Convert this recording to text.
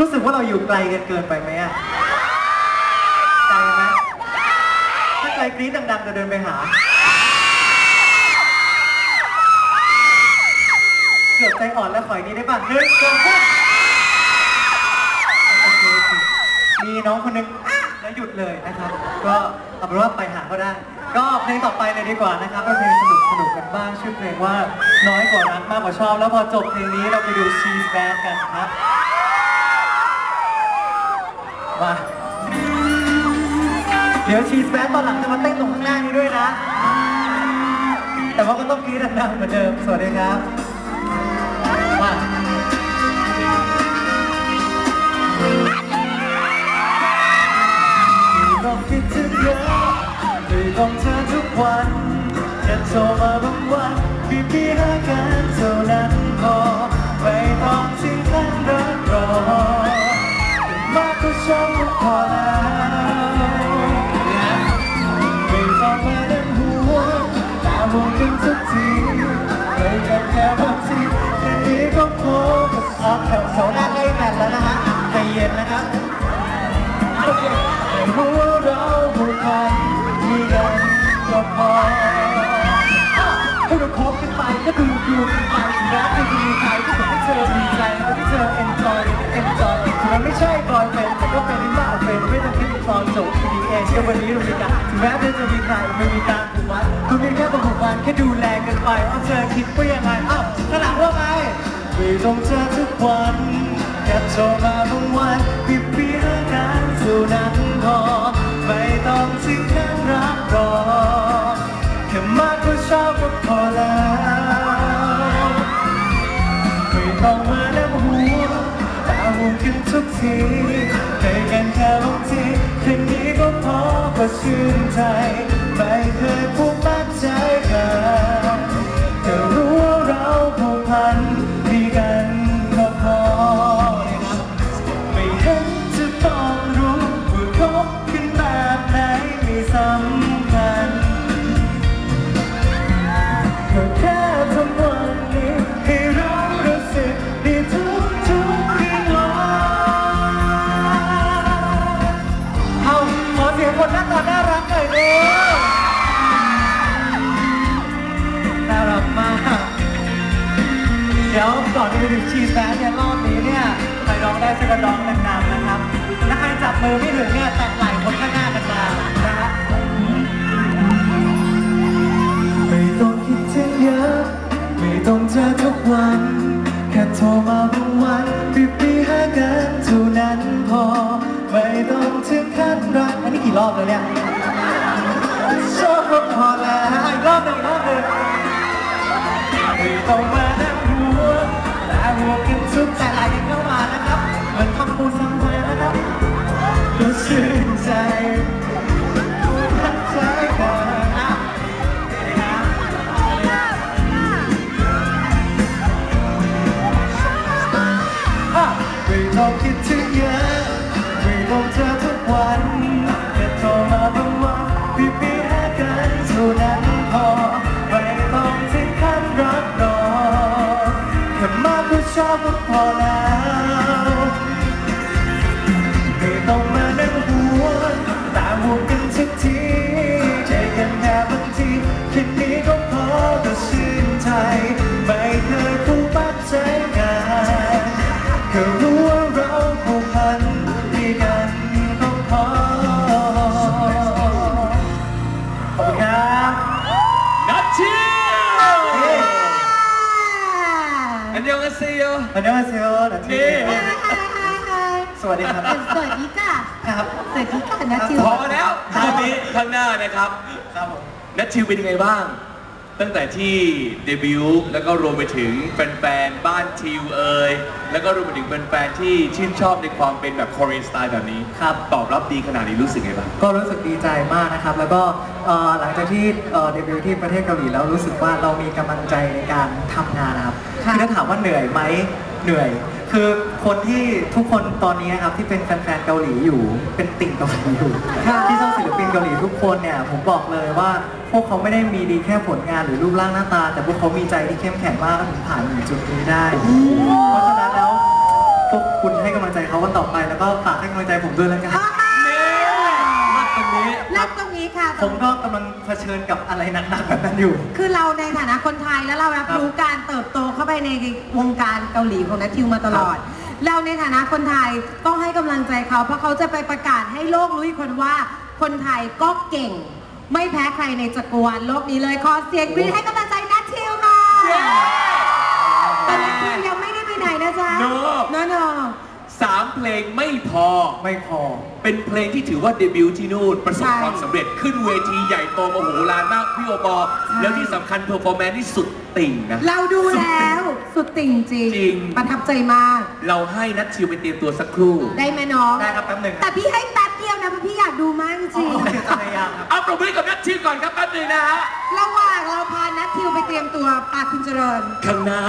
รู้สึกว่าเราอยู่ไกลกันเกินไปไหมอะไกลไหมถ้าไกลกรี๊ดดังๆจะเดินไปหา เกือบใจอ่อนแล้วขออีกนี้ได้ป่ะหนึ่งสองสามโอเคโอเคมีน้องคนนึงแล้วหยุดเลยนะครับ ก็เอาเป็นว่าไปหาเขาได้ ก็เพลงต่อไปเลยดีกว่านะครับเป็นเพลงสนุกสนุกๆกันบ้างชื่อเพลงว่าน้อยกว่ารักมากกว่าชอบ แล้วพอจบเพลงนี้เราไปดูชีสแบนกันครับ มาเดี๋ยวชีสแบนตอนหลังจะมาเต้นตรงข้างหน้านี้ด้วยนะ แต่ว่าก็ต้องกรี๊ดดังๆเหมือนเดิม สวัสดีครับ ทุกทีเคยกันแค่บางทีค่นี้ก็พอออกแถวแถวหน้าใกล้แมทแล้วนะฮะใจเย็นนะครับรู้ว่าเราผูกพันมีกันก็พอให้เราคบกันไปก็ดูดูกันไปถึงแม้จะมีใครก็ขอให้เธอดีใจแล้วที่เธอ enjoy enjoy ถึงแม้ไม่ใช่บอยเป็นแต่ก็เป็นที่าเป็นไม่ต้องคิดตอนจบ PDA ก็วันนี้เรามีกันถึงแม้เธอจะมีใครไม่มีการผูกมัดคุณเพีแค่ผูกพันแค่ดูแลกันไปเอาเธอคิดว่ายังไงอ้าวข้างหลังว่าไงไม่ต้องเจอทุกวันแค่โทรมาบางวันพี่พี่ากันเท่านั้นพอไม่ต้องถึงขั้นรักรอแค่มากก็ชอบก็พอแล้วไม่ต้องมานั่งหัวตาห่วงกันทุกที อก็ กันร้องดังๆนะครับถ้าใครจับมือไม่ถึงเนี่ยแตะไหล่คนข้างหน้ากันมานะฮะไม่ต้องคิดถึงเยอะไม่ต้องเจอทุกวัน แค่โทรมาบางวันปีปีหากันเท่านั้นพอ ไม่ต้องถึงขั้นรักอันนี้กี่รอบแล้วเนี่ยชอบก็พอแล้วอีกรอบหนึ่งอีกรอบหนึ่งไม่ต้องมาันแค่โทรมาบางวันพี่พี่หากันเท่านั้นพอไม่ต้องถึงขั้นรักรอแค่มากก็ชอบก็พอแล้วไม่ต้องมานั่งหัวตามห่วงกันสักที เซียววันนี้มาเซลล์นะทีนี่สวัสดีครับสวัสดีค่ะครับสวัสดีค่ะนัททิวพอแล้วตอนนี้ข้างหน้านะครับครับผมนัทชิวเป็นยังไงบ้าง ตั้งแต่ที่เดบิวต์แล้วก็รวมไปถึงแฟนๆ บ้านทิวเอยแล้วก็รวมไปถึงแฟนๆ ที่ชื่นชอบในความเป็นแบบ Korean style แบบนี้ครับ ตอบรับดีขนาดนี้รู้สึกไงบ้าง ก็รู้สึกดีใจมากนะครับ แล้วก็เอ่อหลังจากที่เอ่อเดบิวต์ที่ประเทศเกาหลีแล้วรู้สึกว่าเรามีกำลังใจในการทำงานนะครับค่ะ คือถ้าถามว่าเหนื่อยไหม เหนื่อย คือคนที่ทุกคนตอนนี้ครับที่เป็นแฟนๆเกาหลีอยู่ เป็นติ่งเกาหลีอยู่ค่ะที่ชอบศิลปินเกาหลีทุกคนเนี่ยผมบอกเลยว่า พวกเขาไม่ได้มีดีแค่ผลงานหรือรูปร่างหน้าตา แต่พวกเขามีใจที่เข้มแข็งมากและถึงผ่านถึงจุดนี้ได้ เพราะฉะนั้นแล้วพวกคุณให้ให้กำลังใจเขาวันต่อไปแล้วก็ฝากให้กำลังใจผมด้วยแล้วกัน ค่ะ ผมก็กำลังเผชิญกับอะไรหนักๆแบบนั้นอยู่ คือเราในฐานะคนไทยแล้วเรารับครับรู้การเติบโตเข้าไปในวงการเกาหลีของนัททิวมาตลอด เราในฐานะคนไทยต้องให้กำลังใจเขาเพราะเขาจะไปประกาศให้โลกรู้อีกคนว่า คนไทยก็เก่ง ไม่แพ้ใครในจักรวาลโลกนี้เลยขอเสียงกรี๊ดให้กำลังใจนัททิวหน่อยแต่นัททิวยังไม่ได้ไปไหนนะจ๊ะโน่โนโน สามเพลงไม่พอ ไม่พอ เป็นเพลงที่ถือว่าเดบิวต์ที่นู่นประสบใช่ความสำเร็จขึ้นเวทีใหญ่โตมโหฬารมากพี่โอปอล์แล้วที่สำคัญเพอร์ฟอร์แมนซ์ที่สุดติ่งนะ เราดูแล้ว สุดติ่งจริงจริง ประทับใจมาก เราให้นัทชิวไปเตรียมตัวสักครู่ ได้ไหมน้อง ได้ครับแป๊บหนึ่งแต่พี่ให้แป๊บเดียวนะเพราะพี่อยากดูมากจอ๋ริงอเดี๋ยวจะพยายามครับ เอาปรบมือให้กับนัทชิวก่อนครับแป๊บหนึงนะฮะ ระหว่างเราพานัททิวไปเตรียมตัวปาคุณเจริญ ข้างหน้า